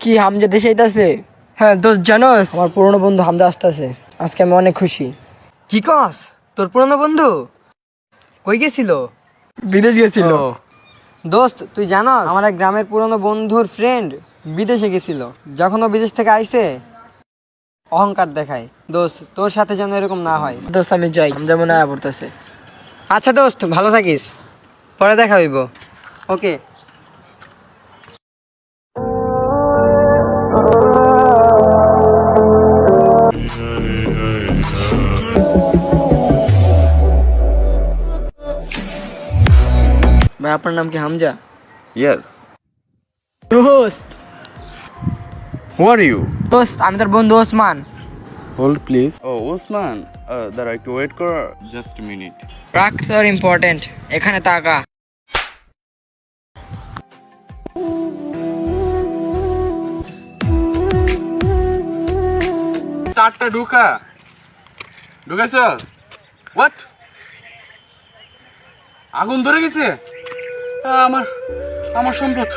কি হামজা দেশে আইতাছে? হ্যাঁ দোস্ত জানোস। আমার পুরনো বন্ধু হামজা আসতেছে। আজকে আমি অনেক খুশি। কি কস? তোর পুরনো বন্ধু? কই গেছিল? বিদেশ গেছিল। দোস্ত তুই জানোস আমার এক গ্রামের পুরনো বন্ধুর ফ্রেন্ড বিদেশে গেছিল। যখন ও বিদেশ থেকে আইছে অহংকার দেখায়। দোস্ত তোর সাথে যেন এরকম না হয়। দোস্ত আমি যাই। হামজা মনে হয় পড়তেছে। আচ্ছা দোস্ত ভালো থাকিস। পরে দেখা হইব। ওকে। ভাই আপনার নাম কি হামজা Yes. দোস্ত Who are you? দোস্ত আমি তোর বন্ধু Osman Hold please. Oh, Usman. Uh, দাঁড়া একটু ওয়েট কর জাস্ট মিনিট রাখ তোর ইম্পর্টেন্ট এখানে তাকা তারটা ঢুকা। ঢুকাইছ? হোয়াট আগুন ধরে গেছে? আমার আমার সম্পদ।